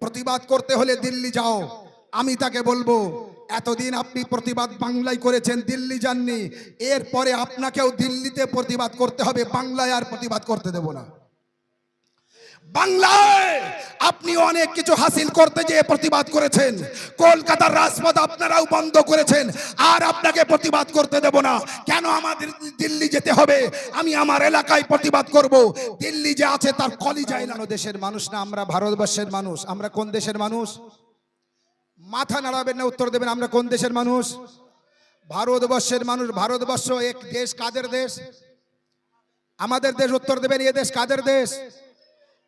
প্রতিবাদ করতে হলে দিল্লি যাও। আমি তাকে বলব, এতদিন আপনি প্রতিবাদ বাংলায় করেছেন, দিল্লি যাননি। এরপরে আপনাকেও দিল্লিতে প্রতিবাদ করতে হবে, বাংলায় আর প্রতিবাদ করতে দেব না। বাংলায় আপনি অনেক কিছু হাসিল করতে যেয়ে প্রতিবাদ করেছেন। কলকাতার রাজপথ আপনারাও বন্ধ করেছেন। আর আপনাকে প্রতিবাদ করতে দেব না। কেন আমাদের দিল্লি যেতে হবে? আমি আমার এলাকায় প্রতিবাদ করব। দিল্লি যে আছে তার কলিজায় না। দেশের মানুষ না, আমরা ভারতবর্ষের মানুষ। আমরা কোন দেশের মানুষ? মাথা নাড়াবেন না, উত্তর দেবেন, আমরা কোন দেশের মানুষ? ভারতবর্ষের মানুষ, ভারতবর্ষ এক দেশ, কাদের দেশ? আমাদের দেশ, উত্তর দেবেন, এ দেশ, কাদের দেশ?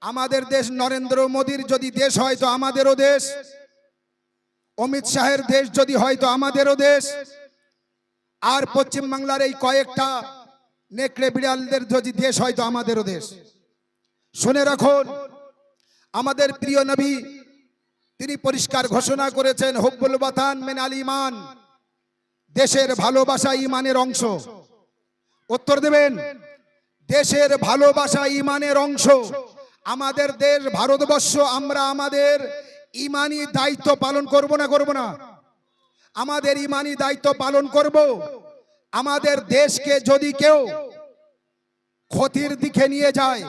আমাদের দেশ নরেন্দ্র মোদীর যদি দেশ হয় তো আমাদেরও দেশ। অমিত শাহের দেশ যদি হয় তো আমাদেরও দেশ। আর পশ্চিম বাংলার এই কয়েকটা নেকড়ে বিড়ালদের যদি দেশ হয় তো আমাদেরও দেশ। শুনে রাখুন, আমাদের প্রিয় নবী, তিনি পরিষ্কার ঘোষণা করেছেন, হব্বুল বাতান মেন আল ইমান দেশের ভালোবাসা ইমানের অংশ। উত্তর দেবেন, দেশের ভালোবাসা ইমানের অংশ। আমাদের দেশ, ভারতবর্ষ, আমরা আমাদের ইমানি দায়িত্ব পালন করব না করব না? আমাদের ইমানি দায়িত্ব পালন করব। আমাদের দেশকে যদি কেউ ক্ষতির দিকে নিয়ে যায়,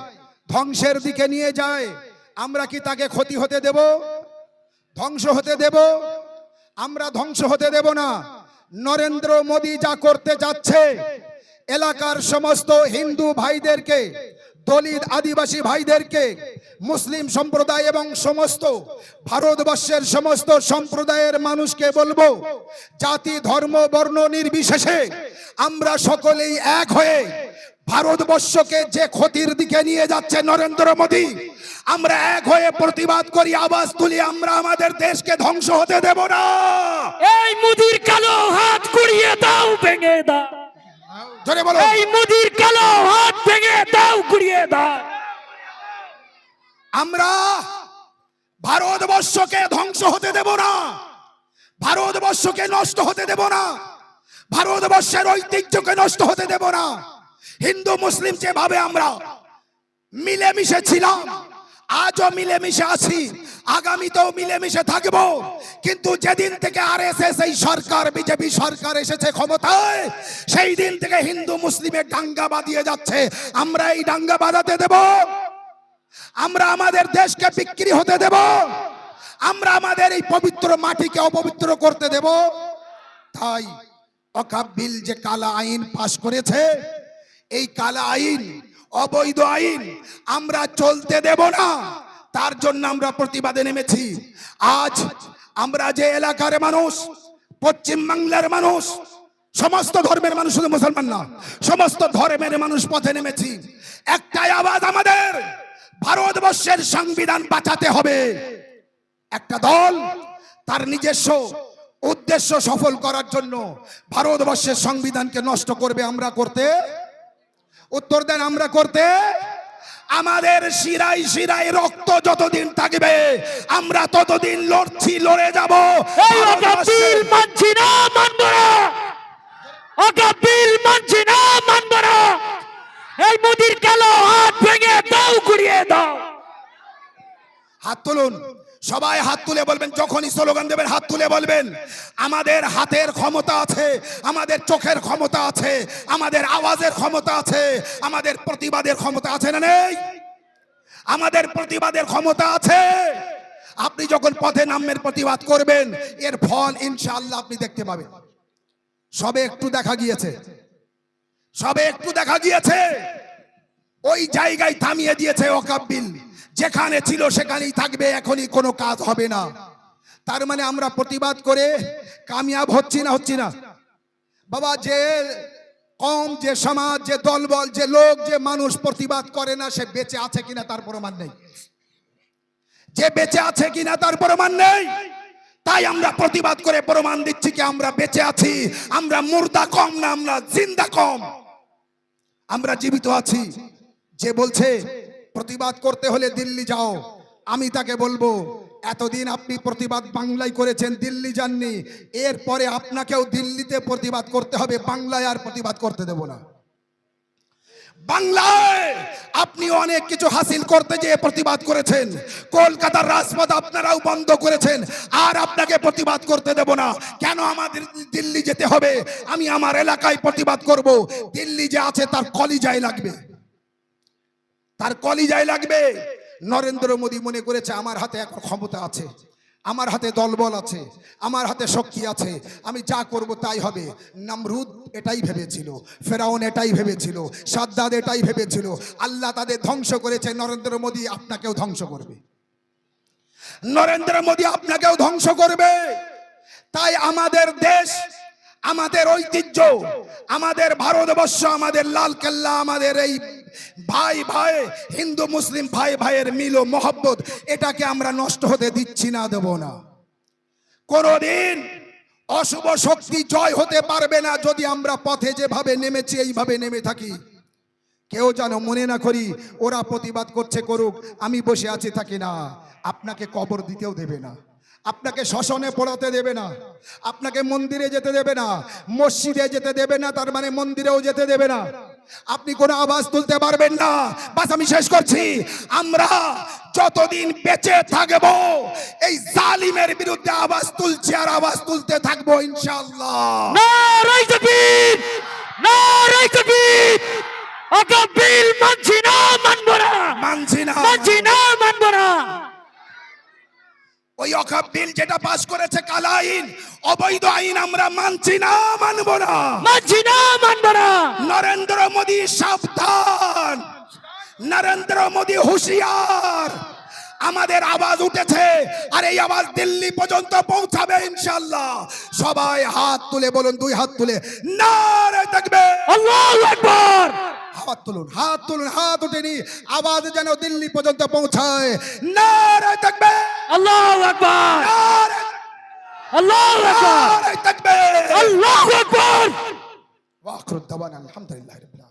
ধ্বংসের দিকে নিয়ে যায়, আমরা কি তাকে ক্ষতি হতে দেব? ধ্বংস হতে দেব? আমরা ধ্বংস হতে দেব না। নরেন্দ্র মোদী যা করতে যাচ্ছে, এলাকার সমস্ত হিন্দু ভাইদেরকে দলিত আদিবাসী ভাইদেরকে মুসলিম সম্প্রদায় এবং সমস্ত ভারতবর্ষের সমস্ত সম্প্রদায়ের মানুষকে বলব, জাতি, ধর্ম, বর্ণ নির্বিশেষে আমরা সকলেই এক হয়ে ভারতবর্ষকে যে ক্ষতির দিকে নিয়ে যাচ্ছে নরেন্দ্র মোদী, আমরা এক হয়ে প্রতিবাদ করি, আওয়াজ তুলি, আমরা আমাদের দেশকে ধ্বংস হতে দেব না। এই মুদির কালো হাত কুড়িয়ে দাও, ভেঙে দাও। জোরে বলো। এই মুদির কালো হাত ভেঙে দাও কুড়িয়ে দাও। আমরা ভারতবর্ষকে ধ্বংস হতে দেব না। ভারতবর্ষকে নষ্ট হতে দেব না। ভারতবর্ষের ঐতিহ্যকে নষ্ট হতে দেব না। হিন্দু মুসলিম যেভাবে আমরা মিলেমিশে ছিলাম আজও মিলেমিশে আছি, আগামীতেও মিলেমিশে থাকব। কিন্তু যেদিন থেকে আর এই সরকার, বিজেপি সরকার এসেছে ক্ষমতায়, সেই দিন থেকে হিন্দু মুসলিমের দাঙ্গা বাঁধিয়ে যাচ্ছে। আমরা এই দাঙ্গা বাঁধাতে দেব। আমরা আমাদের দেশকে বিক্রি হতে দেব। আমরা আমাদের এই পবিত্র মাটিকে অপবিত্র করতে দেব। তাই অকাব বিল যে কালা আইন পাশ করেছে, এই কালা আইন অবৈধ আইন, আমরা চলতে দেব না। তার জন্য আমরা প্রতিবাদে নেমেছি। আজ আমরা যে এলাকার মানুষ, পশ্চিম বাংলার মানুষ, সমস্ত ধর্মের মানুষ শুধু মুসলমান না, সমস্ত ধর্মের মানুষ পথে নেমেছি। একটাই আওয়াজ আমাদের, ভারতবর্ষের সংবিধান বাঁচাতে হবে। একটা দল, তার নিজস্ব উদ্দেশ্য সফল করার জন্য ভারতবর্ষের সংবিধানকে নষ্ট করবে আমরা করতে উত্তর দেন আমরা করতে? আমাদের শিরাই শিরাই রক্ত যতদিন থাকবে আমরা ততদিন লড়ছি লড়ে যাব। মানছি না অকাবিল মানছি না মানব না এই মুদির কালো হাত ভেঙে দাও কুড়িয়ে দাও হাত তুলুন। সবাই হাত তুলে বলবেন, যখনই স্লোগান দেবেন, হাত তুলে বলবেন, আমাদের হাতের ক্ষমতা আছে, আমাদের চোখের ক্ষমতা আছে, আমাদের আওয়াজের ক্ষমতা আছে, আমাদের প্রতিবাদের ক্ষমতা আছে না নেই? আমাদের প্রতিবাদের ক্ষমতা আছে। আপনি যখন পথে নামের প্রতিবাদ করবেন, এর ফল ইনশাআল্লাহ আপনি দেখতে পাবেন। সবে একটু দেখা গিয়েছে। সবে একটু দেখা গিয়েছে। ওই জায়গায় থামিয়ে দিয়েছে ওকাব বিল যেখানে ছিল সেখানেই থাকবে, এখনই কোনো কাজ হবে না। তার মানে আমরা প্রতিবাদ করে কামিয়াব হচ্ছি না হচ্ছি না। বাবা, যে কম, যে সমাজ, যে দলবল, যে লোক, যে মানুষ প্রতিবাদ করে না, সে বেঁচে আছে কিনা তার প্রমাণ নেই। যে বেঁচে আছে কিনা তার প্রমাণ নেই। তাই আমরা প্রতিবাদ করে প্রমাণ দিচ্ছি কি আমরা বেঁচে আছি। আমরা মুর্দা কম না, আমরা জিন্দা কম। আমরা জীবিত আছি। যে বলছে, প্রতিবাদ করতে হলে দিল্লি যাও। আমি তাকে বলব, এতদিন আপনি প্রতিবাদ বাংলায় করেছেন, দিল্লি যাননি। এরপরে আপনাকেও দিল্লিতে প্রতিবাদ করতে হবে, বাংলায় আর প্রতিবাদ করতে দেব না। বাংলায় আপনি অনেক কিছু হাসিল করতে যেয়ে প্রতিবাদ করেছেন। কলকাতার রাজপথ আপনারাও বন্ধ করেছেন। আর আপনাকে প্রতিবাদ করতে দেব না। কেন আমাদের দিল্লি যেতে হবে? আমি আমার এলাকায় প্রতিবাদ করব। দিল্লি যে আছে তার কলিজায় লাগবে। তার কলিজায় লাগবে। নরেন্দ্র মোদী মনে করেছে, আমার হাতে এখন ক্ষমতা আছে, আমার হাতে দলবল আছে, আমার হাতে শক্তি আছে, আমি যা করব তাই হবে। নামরুদ এটাই ভেবেছিল, ফেরাউন এটাই ভেবেছিল, সাদ্দাদ এটাই ভেবেছিল। আল্লাহ তাদের ধ্বংস করেছে, নরেন্দ্র মোদী আপনাকেও ধ্বংস করবে। নরেন্দ্র মোদী আপনাকেও ধ্বংস করবে। তাই আমাদের দেশ আমাদের ঐতিহ্য, আমাদের ভারতবর্ষ, আমাদের লাল কেল্লা, আমাদের এই ভাই ভাই, হিন্দু, মুসলিম ভাই ভাইয়ের মিল ও মহব্বত, এটাকে আমরা নষ্ট হতে দিচ্ছি না, দেব না। কোনদিন অশুভ শক্তি জয় হতে পারবে না যদি আমরা পথে যেভাবে নেমেছি, এইভাবে নেমে থাকি। কেউ যেন মনে না করি, ওরা প্রতিবাদ করছে করুক, আমি বসে আছি থাকি না। আপনাকে কবর দিতেও দেবে না। আপনাকে শ্মশানে পড়াতে দেবে না। আপনাকে মন্দিরে যেতে দেবে না। মসজিদে যেতে দেবে না তার মানে মন্দিরেও যেতে দেবে না। আপনি কোনো আওয়াজ তুলতে পারবেন না। বাস আমি শেষ করছি। আমরা যতদিন বেঁচে থাকব এই জালিমের বিরুদ্ধে আওয়াজ তুলছি আর আওয়াজ তুলতে থাকব অকাবিল মানছি না। মানছি না। মানছি না। ওই অখাপ বিল যেটা পাস করেছে কালা আইন অবৈধ আইন আমরা মানছি না মানব না। মানছি না মানব না। নরেন্দ্র মোদী সাবধান। নরেন্দ্র মোদী হুঁশিয়ার। আমাদের আওয়াজ উঠেছে আর এই আওয়াজ দিল্লি পর্যন্ত পৌঁছাবে ইনশাল্লাহ সবাই হাত তুলে বলুন দুই হাত তুলে। নারে দেখবে। আল্লাহু আকবার। হাত তুলুন হাত তুলুন হাত উঠেনি। আওয়াজ যেন দিল্লি পর্যন্ত পৌঁছায়। নারায় থাকবে আল্লাহ আকবার। আল্লাহ আকবার। আল্লাহ আকবার। ওয়া আখিরু আলহামদুলিল্লাহ রাব্বিল